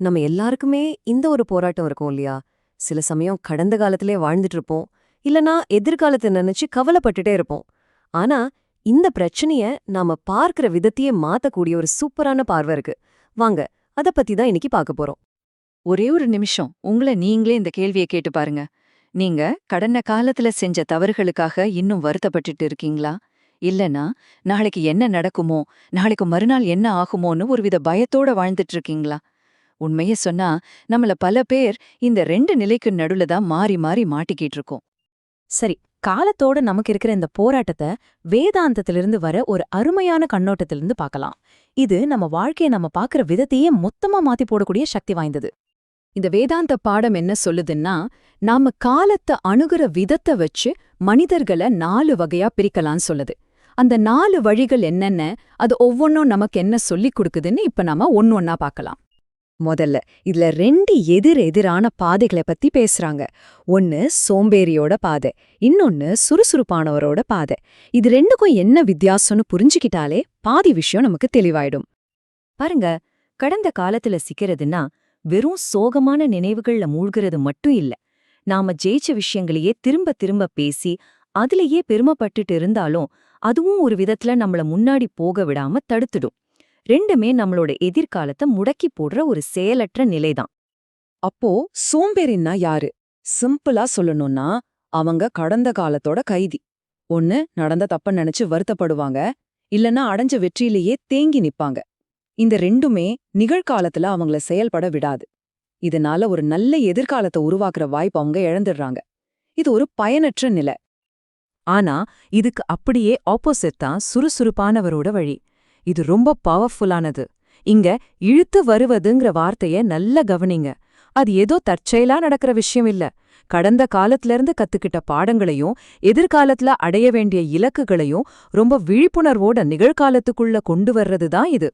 நம்ம எல்லாருக்குமே இந்த ஒரு போராட்டம் இருக்கும் இல்லையா? சில சமயம் கடந்த காலத்திலே வாழ்ந்துட்டு இருப்போம் இல்லனா எதிர்காலத்தை நினைச்சு கவலைப்பட்டுட்டே இருப்போம். ஆனா இந்த பிரச்சனைய நாம பார்க்கிற விதத்தையே மாத்தக்கூடிய ஒரு சூப்பரான பார்வை இருக்கு. வாங்க அத பத்தி தான் இன்னைக்கு பார்க்க போறோம். ஒரே ஒரு நிமிஷம். உங்கள நீங்களே இந்த கேள்வியை கேட்டு பாருங்க. நீங்க கடந்த காலத்துல செஞ்ச தவறுகளுக்காக இன்னும் வருத்தப்பட்டுட்டு இருக்கீங்களா? இல்லனா நாளைக்கு என்ன நடக்குமோ நாளைக்கு மறுநாள் என்ன ஆகுமோன்னு ஒருவித பயத்தோட வாழ்ந்துட்டு இருக்கீங்களா உண்மைய சொன்னா நம்மள பல பேர் இந்த ரெண்டு நிலைக்கு நடுவுல தான் மாறி மாறி மாட்டிக்கிட்டு இருக்கோம். சரி காலத்தோட நமக்கு இருக்கிற இந்த போராட்டத்தை வேதாந்தத்திலிருந்து வர ஒரு அருமையான கண்ணோட்டத்திலிருந்து பார்க்கலாம். இது நம்ம வாழ்க்கைய நம்ம பார்க்கிற விதத்தையே மொத்தமா மாத்தி போடக்கூடிய சக்தி வாய்ந்தது. இந்த வேதாந்த பாடம் என்ன சொல்லுதுன்னா நாம காலத்தை அணுகுற விதத்தை வச்சு மனிதர்களை நாலு வகையா பிரிக்கலாம்னு சொல்லுது. அந்த நாலு வழிகள் என்னென்ன அது ஒவ்வொன்றும் நமக்கு என்ன சொல்லிக் கொடுக்குதுன்னு இப்ப நாம ஒன்னு ஒன்னா பார்க்கலாம். முதல்ல. இதுல ரெண்டு எதிர் எதிரான பாதைகளை பத்தி பேசுறாங்க. ஒன்னு சோம்பேறியோட பாதை இன்னொன்னு சுறுசுறுப்பானவரோட பாதை. இது ரெண்டுக்கும் என்ன வித்தியாசம்னு புரிஞ்சுக்கிட்டாலே பாதி விஷயம் நமக்கு தெளிவாயிடும். பாருங்க கடந்த காலத்துல சிக்கிறதுன்னா வெறும் சோகமான நினைவுகள்ல மூழ்கிறது மட்டும் இல்ல. நாம ஜெயிச்ச விஷயங்களையே திரும்ப திரும்ப பேசி அதுலயே பெருமைப்பட்டுட்டு இருந்தாலும் அதுவும் ஒரு விதத்துல நம்மள முன்னாடி போக விடாம தடுத்துடும். ரெண்டுமே நம்மளோட எதிர்காலத்தை முடக்கி போடுற ஒரு செயலற்ற நிலைதான். அப்போ சோம்பேறின்னா யாரு? சிம்பிளா சொல்லணும்னா அவங்க கடந்த காலத்தோட கைதி. ஒன்னு நடந்த தப்ப நினைச்சு வருத்தப்படுவாங்க. இல்லனா அடைஞ்ச வெற்றியிலேயே தேங்கி நிப்பாங்க. இந்த ரெண்டுமே நிகழ்காலத்துல அவங்கள செயல்பட விடாது. இதனால ஒரு நல்ல எதிர்காலத்தை உருவாக்குற வாய்ப்பு அவங்க இழந்துடுறாங்க. இது ஒரு பயனற்ற நிலை. ஆனா இதுக்கு அப்படியே ஆப்போசிட் தான் சுறுசுறுப்பானவரோட வழி. இது ரொம்ப பவர்ஃபுல்லானது இங்க இழுத்து வருவதுங்கிற வார்த்தைய நல்ல கவனிங்க. அது ஏதோ தற்செயலா நடக்கிற விஷயம் இல்ல. கடந்த காலத்துல இருந்து கத்துக்கிட்ட பாடங்களையும் எதிர்காலத்துல அடைய வேண்டிய இலக்குகளையும் ரொம்ப விழிப்புணர்வோட நிகழ்காலத்துக்குள்ள கொண்டு வர்றது தான் இது.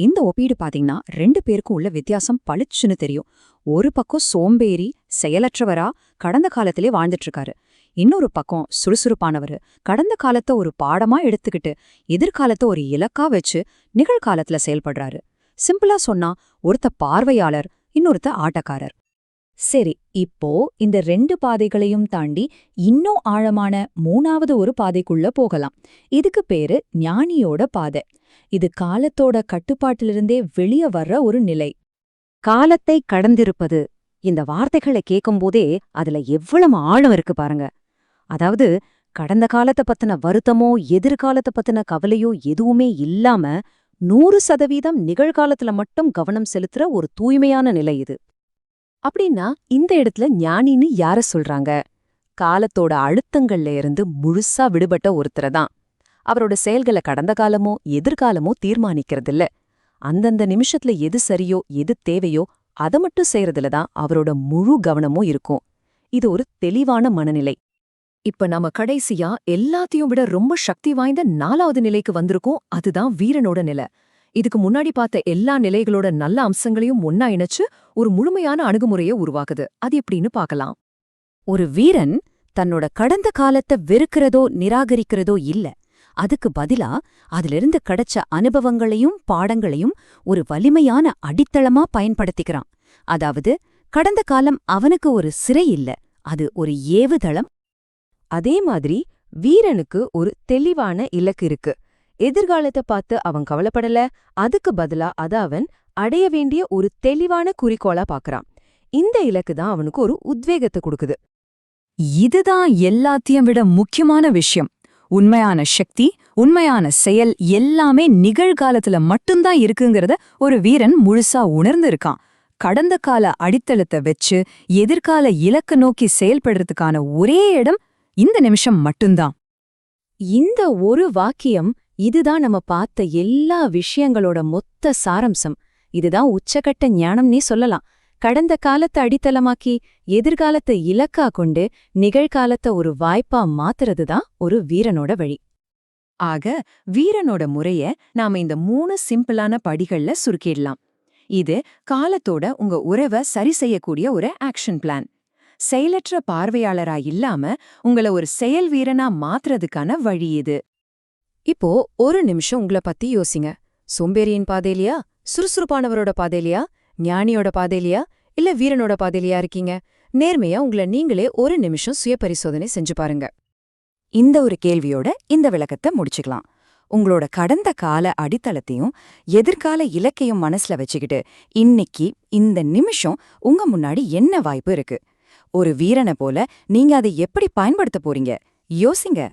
இந்த ஒப்பீடு பாத்தீங்கன்னா ரெண்டு பேருக்கும் உள்ள வித்தியாசம் பளிச்சுன்னு தெரியும். ஒரு பக்கம் சோம்பேறி செயலற்றவரா கடந்த காலத்திலே வாழ்ந்துட்டு இருக்காரு. இன்னொரு பக்கம் சுறுசுறுப்பானவரு கடந்த காலத்தை ஒரு பாடமா எடுத்துக்கிட்டு எதிர்காலத்தை ஒரு இலக்கா வச்சு நிகழ்காலத்துல செயல்படுறாரு. சிம்பிளா சொன்னா ஒருத்த பார்வையாளர் இன்னொருத்த ஆட்டக்காரர். சரி இப்போ இந்த ரெண்டு பாதைகளையும் தாண்டி இன்னும் ஆழமான மூணாவது ஒரு பாதைக்குள்ள போகலாம். இதுக்கு பேரு ஞானியோட பாதை. இது காலத்தோட கட்டுப்பாட்டிலிருந்தே வெளிய வர்ற ஒரு நிலை. காலத்தை கடந்திருப்பது. இந்த வார்த்தைகளை கேட்கும்போதே அதுல எவ்வளவு ஆழம் இருக்கு பாருங்க. அதாவது கடந்த காலத்தை பத்தின வருத்தமோ எதிர்காலத்தை பத்தின கவலையோ எதுவுமே இல்லாம நூறு சதவீதம் நிகழ்காலத்துல மட்டும் கவனம் செலுத்துற ஒரு தூய்மையான நிலை இது. அப்படின்னா இந்த இடத்துல ஞானின்னு யார சொல்றாங்க? காலத்தோட அழுத்தங்கள்ல இருந்து முழுசா விடுபட்ட ஒருத்தரை தான். அவரோட செயல்களை கடந்த காலமோ எதிர்காலமோ தீர்மானிக்கிறதில்ல. அந்தந்த நிமிஷத்துல எது சரியோ எது தேவையோ அதை மட்டும் செய்யறதுல தான் அவரோட முழு கவனமும் இருக்கும். இது ஒரு தெளிவான மனநிலை. இப்ப நம்ம கடைசியா எல்லாத்தையும் விட ரொம்ப சக்தி வாய்ந்த நாலாவது நிலைக்கு வந்திருக்கோம். அதுதான் வீரனோட நிலை. இதுக்கு முன்னாடி பார்த்த எல்லா நிலைகளோட நல்ல அம்சங்களையும் ஒன்னா இணைச்சு ஒரு முழுமையான அணுகுமுறையை உருவாக்குது. அது எப்படின்னு பார்க்கலாம். ஒரு வீரன் தன்னோட கடந்த காலத்தை வெறுக்கிறதோ நிராகரிக்கிறதோ இல்ல. அதுக்கு பதிலா அதிலிருந்து கிடைச்ச அனுபவங்களையும் பாடங்களையும் ஒரு வலிமையான அடித்தளமா பயன்படுத்திக்கிறான். அதாவது கடந்த காலம் அவனுக்கு ஒரு சிறை இல்ல. அது ஒரு ஏவுதளம். அதே மாதிரி வீரனுக்கு ஒரு தெளிவான இலக்கு இருக்கு. எதிர்காலத்தை பார்த்து அவன் கவலைப்படல. அதுக்கு பதிலா அத அவன் அடைய வேண்டிய ஒரு தெளிவான குறிக்கோளா பாக்குறான். இந்த இலக்கு தான் அவனுக்கு ஒரு உத்வேகத்தை கொடுக்குது. இதுதான் எல்லாத்தையும் விட முக்கியமான விஷயம். உண்மையான சக்தி உண்மையான செயல் எல்லாமே நிகழ்காலத்துல மட்டும்தான் இருக்குங்கிறத ஒரு வீரன் முழுசா உணர்ந்து இருக்கான் கடந்த கால அடித்தளத்தை வச்சு எதிர்கால இலக்க நோக்கி செயல்படுறதுக்கான ஒரே இடம் இந்த நிமிஷம் மட்டும்தான். இந்த ஒரு வாக்கியம் இதுதான் நம்ம பார்த்த எல்லா விஷயங்களோட மொத்த சாரம்சம். இதுதான் உச்சகட்ட ஞானம்னே சொல்லலாம். கடந்த காலத்தை அடித்தளமாக்கி எதிர்காலத்தை இலக்கா கொண்டு நிகழ்காலத்தை ஒரு வாய்ப்பா மாத்துறதுதான் ஒரு வீரனோட வழி. ஆக வீரனோட முறைய நாம இந்த மூணு சிம்பிளான படிகள்ல சுருக்கிடலாம். இது காலத்தோட உங்க உறவை சரி செய்யக்கூடிய ஒரு ஆக்ஷன் பிளான். செயலற்ற பார்வையாளரா இல்லாம உங்கள ஒரு செயல் வீரனா மாத்துறதுக்கான வழி இது. இப்போ ஒரு நிமிஷம் உங்கள பத்தி யோசிங்க. சோம்பேறியின் பாதையிலையா? சுறுசுறுப்பானவரோட பாதையிலையா? ஞானியோட பாதையிலையா? இல்ல வீரனோட பாதையிலையா இருக்கீங்க? நேர்மையா உங்களை நீங்களே ஒரு நிமிஷம் சுய பரிசோதனை செஞ்சு பாருங்க. இந்த ஒரு கேள்வியோட இந்த விளக்கத்தை முடிச்சுக்கலாம். உங்களோட கடந்த கால அடித்தளத்தையும் எதிர்கால இலக்கையும் மனசுல வச்சுக்கிட்டு இன்னைக்கு இந்த நிமிஷம் உங்க முன்னாடி என்ன வாய்ப்பு இருக்கு? ஒரு வீரனை போல நீங்க அதை எப்படி பயன்படுத்த போறீங்க? யோசிங்க.